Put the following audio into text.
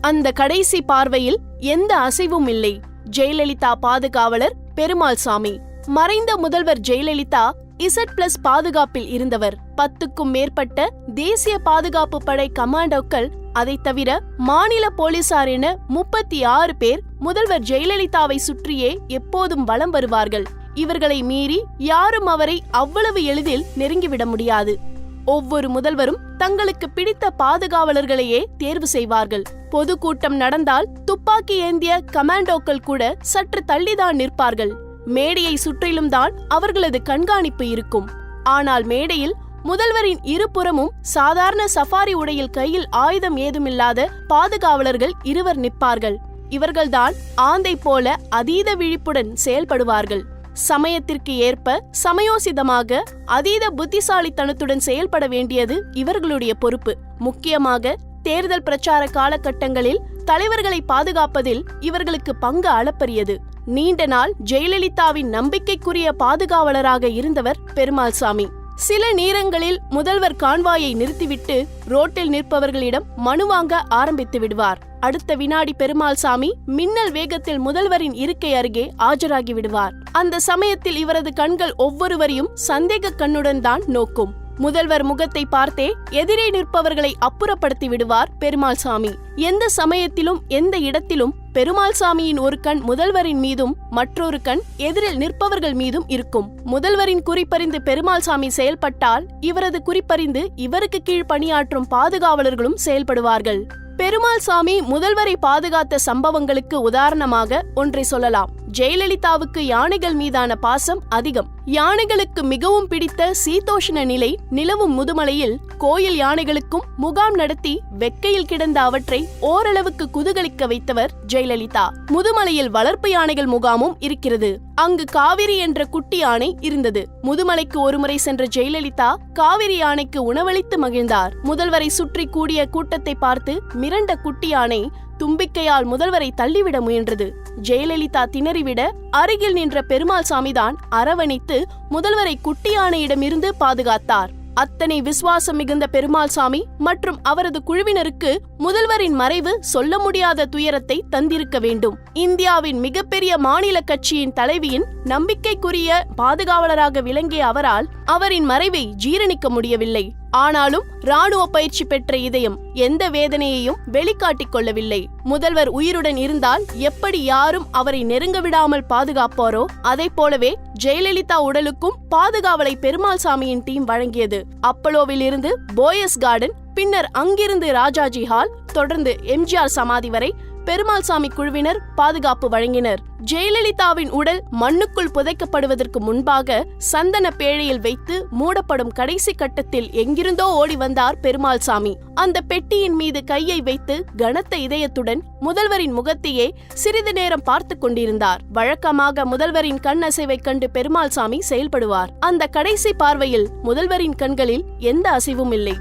அந்த கடைசி பார்வையில் எந்த அசைவும் இல்லை. ஜெயலலிதா பாதுகாவலர் பெருமாள் சாமி மறைந்த முதல்வர் ஜெயலலிதா இசட் பிளஸ் பாதுகாப்பில் இருந்தவர். பத்துக்கும் மேற்பட்ட தேசிய பாதுகாப்பு படை கமாண்டோக்கள் அதை தவிர மாநில போலீசார் என முப்பத்தி ஆறு பேர் முதல்வர் ஜெயலலிதாவை சுற்றியே எப்போதும் வலம் வருவார்கள். இவர்களை மீறி யாரும் அவரை அவ்வளவு எளிதில் நெருங்கிவிட முடியாது. ஒவ்வொரு முதல்வரும் தங்களுக்கு பிடித்த பாதுகாவலர்களையே தேர்வு செய்வார்கள். பொதுக்கூட்டம் நடந்தால் துப்பாக்கி ஏந்திய கமாண்டோக்கள் கூட சற்று தள்ளிதான் நிற்பார்கள். மேடையை சுற்றிலும் தான் அவர்களது கண்காணிப்பு இருக்கும். ஆனால் மேடையில் முதல்வரின் இருபுறமும் சாதாரண சஃபாரி உடையில் கையில் ஆயுதம் ஏதுமில்லாத பாதுகாவலர்கள் இருவர் நிற்பார்கள். இவர்கள்தான் ஆந்தை போல அதீத விழிப்புடன் செயல்படுவார்கள். சமயத்திற்கு ஏற்ப சமயோசிதமாக அதீத புத்திசாலித்தனத்துடன் செயல்பட வேண்டியது இவர்களுடைய பொறுப்பு. முக்கியமாக தேர்தல் பிரச்சார காலகட்டங்களில் தலைவர்களை பாதுகாப்பதில் இவர்களுக்கு பங்கு அளப்பரியது. நீண்ட நாள் ஜெயலலிதாவின் நம்பிக்கைக்குரிய பாதுகாவலராக இருந்தவர் பெருமாள் சாமி சில நேரங்களில் முதல்வர் கான்வாயை நிறுத்திவிட்டு ரோட்டில் நிற்பவர்களிடம் மனு வாங்க ஆரம்பித்து விடுவார். அடுத்த வினாடி பெருமாள் சாமி மின்னல் வேகத்தில் முதல்வரின் இருக்கை அருகே ஆஜராகி விடுவார். அந்த சமயத்தில் இவரது கண்கள் ஒவ்வொருவரையும் சந்தேக கண்ணுடன் தான் நோக்கும். முதல்வர் முகத்தை பார்த்தே எதிரே நிற்பவர்களை அப்புறப்படுத்தி விடுவார் பெருமாள் சாமி எந்த சமயத்திலும் எந்த இடத்திலும் பெருமாள் சாமியின் ஒரு கண் முதல்வரின் மீதும் மற்றொரு கண் எதிரில் நிற்பவர்கள் மீதும் இருக்கும். முதல்வரின் குறிப்பறிந்து பெருமாள் சாமி செயல்பட்டால் இவரது குறிப்பறிந்து இவருக்கு கீழ் பணியாற்றும் பாதுகாவலர்களும் செயல்படுவார்கள். பெருமாள் சாமி முதல்வரை பாதுகாத்த சம்பவங்களுக்கு உதாரணமாக ஒன்றை சொல்லலாம். ஜெயலலிதாவுக்கு யானைகள் மீதான பாசம் அதிகம். யானைகளுக்கு மிகவும் பிடித்த சீதோஷ்ண நிலை நிலவும் முதுமலையில் கோயில் யானைகளுக்கும் முகாம் நடத்தி வெக்கையில் கிடந்த அவற்றை ஓரளவுக்கு குதுகலிக்க வைத்தவர் ஜெயலலிதா. முதுமலையில் வளர்ப்பு யானைகள் முகாமும் இருக்கிறது. அங்கு காவிரி என்ற குட்டி யானை இருந்தது. முதுமலைக்கு ஒருமுறை சென்ற ஜெயலலிதா காவிரி யானைக்கு உணவளித்து மகிழ்ந்தார். முதல்வரை சுற்றி கூடிய கூட்டத்தை பார்த்து மிரண்ட குட்டி யானை தும்பிக்கையால் முதல்வரை தள்ளிவிட முயன்றது. ஜெயலலிதா திணறிவிட அருகில் நின்ற பெருமாள் சாமிதான் அரவணைத்து முதல்வரை குட்டி யானையிடமிருந்து பாதுகாத்தார். அத்தனை விசுவாசம் மிகுந்த பெருமாள் சாமி மற்றும் அவரது குழுவினருக்கு முதல்வரின் மறைவு சொல்ல முடியாத துயரத்தை தந்திருக்க வேண்டும். இந்தியாவின் மிகப்பெரிய மாநில கட்சியின் தலைவியின் நம்பிக்கைக்குரிய பாதுகாவலராக விளங்கிய அவரால் அவரின் மறைவை ஜீரணிக்க முடியவில்லை. ஆனாலும் ராணுவ பயிற்சி பெற்ற இதயம் எந்த வேதனையையும் வெளிக்காட்டிக் கொள்ளவில்லை. முதல்வர் உயிருடன் இருந்தால் எப்படி யாரும் அவரை நெருங்க விடாமல் பாதுகாப்பாரோ? அதை போலவே ஜெயலலிதா உடலுக்கும் பாதுகாவலை பெருமாள் சாமியின் டீம் வழங்கியது. அப்பலோவில் இருந்து போயஸ் கார்டன் பின்னர் அங்கிருந்து ராஜாஜி ஹால் தொடர்ந்து எம்ஜிஆர் சமாதி வரை பெருமாள் சாமி குழுவினர் பாதுகாப்பு வழங்கினர். ஜெயலலிதாவின் உடல் மண்ணுக்குள் புதைக்கப்படுவதற்கு முன்பாக சந்தன பேழையில் வைத்து மூடப்படும் கடைசி கட்டத்தில் எங்கிருந்தோ ஓடி வந்தார் பெருமாள் சாமி. அந்த பெட்டியின் மீது கையை வைத்து கனத்த இதயத்துடன் முதல்வரின் முகத்தையே சிறிது நேரம் பார்த்து கொண்டிருந்தார். வழக்கமாக முதல்வரின் கண் அசைவை கண்டு பெருமாள் சாமி செயல்படுவார். அந்த கடைசி பார்வையில் முதல்வரின் கண்களில் எந்த அசைவும் இல்லை.